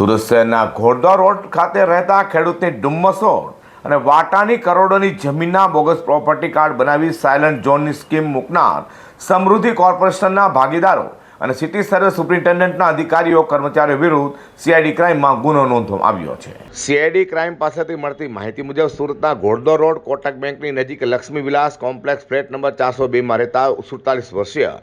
સુરત શહેરના ઘોડદા રોડ ખાતે રહેતા ખેડૂતની ડુમ્મસો અને વાટાની કરોડોની જમીનના બોગસ પ્રોપર્ટી કાર્ડ બનાવી સાયલન્ટ ઝોનની સ્કીમ મૂકનાર સમૃદ્ધિ કોર્પોરેશનના ભાગીદારો અને સિટી સર્વે સુપ્રિન્ટેન્ડન્ટના અધિકારીઓ, કર્મચારીઓ વિરુદ્ધ સીઆઈડી ક્રાઇમમાં ગુનો નોંધવામાં આવ્યો છે. સીઆઈડી ક્રાઇમ પાસેથી મળતી માહિતી મુજબ સુરતના ઘોડદો રોડ કોટક બેંકની નજીક Lakshmi Vilas complex flat number ચારસો બેમાં રહેતા સુડતાલીસ વર્ષીય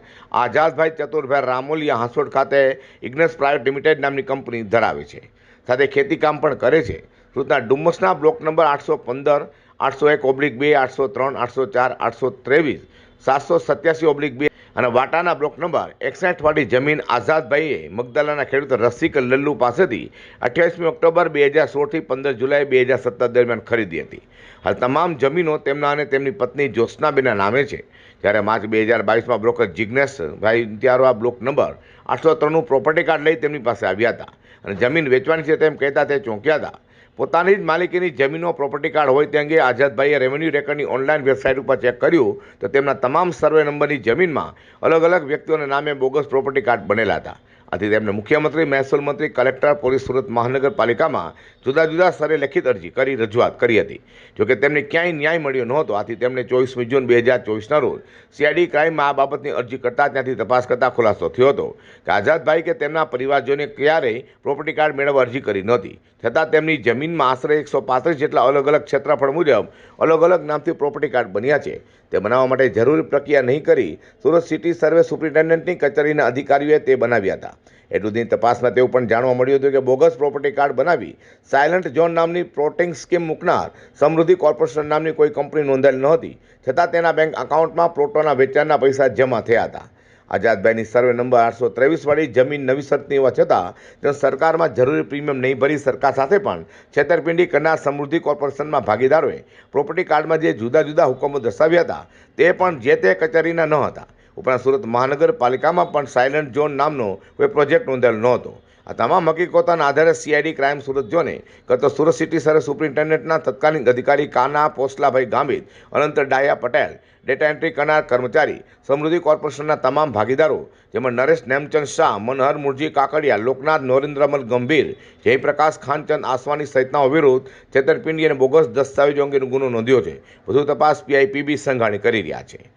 આઝાદભાઈ ચતુરભાઈ રામોલિયા હાંસોડ ખાતે ઇગ્નેસ પ્રાઇવેટ લિમિટેડ નામની કંપની ધરાવે છે. સાથે ખેતીકામ પણ કરે છે. સુરતના ડુમ્મસના બ્લોક નંબર આઠસો પંદર, આઠસો એક ઓબ્લિક બે, આઠસો ત્રણ, આઠસો ચાર, આઠસો ત્રેવીસ, સાતસો સત્યાસી ઓબ્લિક બે અને વાટાના બ્લોક નંબર એકસઠ વાળી જમીન આઝાદભાઈએ મગદાલાના ખેડૂત રસિક લલ્લુ પાસેથી અઠ્યાવીસમી ઓક્ટોબર બે હજાર સોળથી પંદર જુલાઈ બે હજાર સત્તર દરમિયાન ખરીદી હતી. હાલ તમામ જમીનો તેમના અને તેમની પત્ની જ્યોત્સનાબેનના નામે છે. જ્યારે માર્ચ બે હજાર બાવીસમાં બ્રોકર જિજ્ઞેશભાઈ ત્યારો આ બ્લોક નંબર આઠસો ત્રણનું પ્રોપર્ટી કાર્ડ લઈ તેમની પાસે આવ્યા હતા. અને જમીન વેચવાની છે તેમ કહેતા તે ચોંક્યા હતા. પોતાની જ માલિકીની જમીનો પ્રોપર્ટી કાર્ડ હોય તે અંગે આઝાદભાઈએ રેવન્યુ રેકર્ડની ઓનલાઈન વેબસાઇટ ઉપર ચેક કર્યું તો તેમના તમામ સર્વે નંબરની જમીનમાં અલગ અલગ વ્યક્તિઓના નામે બોગસ પ્રોપર્ટી કાર્ડ બનેલા હતા. આથી તેમને મુખ્યમંત્રી મહેસૂલ મંત્રી, કલેક્ટર, પોલીસ, સુરત મહાનગરપાલિકામાં જુદા જુદા સ્તરે લેખિત અરજી કરી રજૂઆત કરી હતી. જોકે તેમને ક્યાંય ન્યાય મળ્યો નહોતો. આથી તેમણે ચોવીસમી જૂન બે હજાર ચોવીસના રોજ સીઆઈડી ક્રાઇમમાં આ બાબતની અરજી કરતા ત્યાંથી તપાસ કરતા ખુલાસો થયો હતો કે આઝાદભાઈ કે તેમના પરિવારજોને ક્યારેય પ્રોપર્ટી કાર્ડ મેળવવા અરજી કરી નહોતી. છતાં તેમની જમીનમાં આશરે એકસો પાંત્રીસ જેટલા અલગ અલગ ક્ષેત્રફળ મુજબ અલગ અલગ નામથી પ્રોપર્ટી કાર્ડ બન્યા છે. તે બનાવવા માટે જરૂરી પ્રક્રિયા નહીં કરી સુરત સિટી સર્વે સુપ્રિન્ટેન્ડન્ટની કચેરીના અધિકારીઓએ તે બનાવ્યા હતા. એટલું દિન તપાસમાં તેવું પણ જાણવા મળ્યું હતું કે બોગસ પ્રોપર્ટી કાર્ડ બનાવી સાયલન્ટ ઝોન નામની પ્રોટિંગ સ્કીમ મૂકનાર સમૃદ્ધિ કોર્પોરેશન નામની કોઈ કંપની નોંધાયેલ નહોતી, છતાં તેના બેંક એકાઉન્ટમાં પ્લોટોના વેચાણના પૈસા જમા થયા હતા. આઝાદભાઈની સર્વે નંબર આઠસો ત્રેવીસવાળી જમીન નવી સતની હોવા છતાં, તેઓ સરકારમાં જરૂરી પ્રીમિયમ નહીં ભરી સરકાર સાથે પણ છેતરપિંડી કરનાર સમૃદ્ધિ કોર્પોરેશનમાં ભાગીદારોએ પ્રોપર્ટી કાર્ડમાં જે જુદા જુદા હુકમો દર્શાવ્યા હતા, તે પણ જે તે કચેરીના ન હતા. ઉપરાંત સુરત મહાનગરપાલિકામાં પણ સાયલન્ટ ઝોન નામનો કોઈ પ્રોજેક્ટ નોંધાયેલો નહોતો. આ તમામ હકીકતોના આધારે સીઆઈડી ક્રાઇમ સુરત ઝોને ગત સુરત સિટી સર્વે સુપ્રિન્ટેન્ડન્ટના તત્કાલીન અધિકારી કાના પોસલાભાઈ ગામિત, અનંત ડાયા પટેલ ડેટા એન્ટ્રી કરનાર કર્મચારી, સમૃદ્ધિ કોર્પોરેશનના તમામ ભાગીદારો, જેમાં નરેશ નેમચંદ શાહ, મનહર મુરજી કાકડિયા, લોકનાથ નરેન્દ્રમલ ગંભીર, જયપ્રકાશ ખાનચંદ આસવાની સહિતનાઓ વિરુદ્ધ છેતરપિંડી અને બોગસ દસ્તાવેજો અંગેનો ગુનો નોંધ્યો છે. વધુ તપાસ પીઆઈપીબી સંઘાણી કરી રહ્યા છે.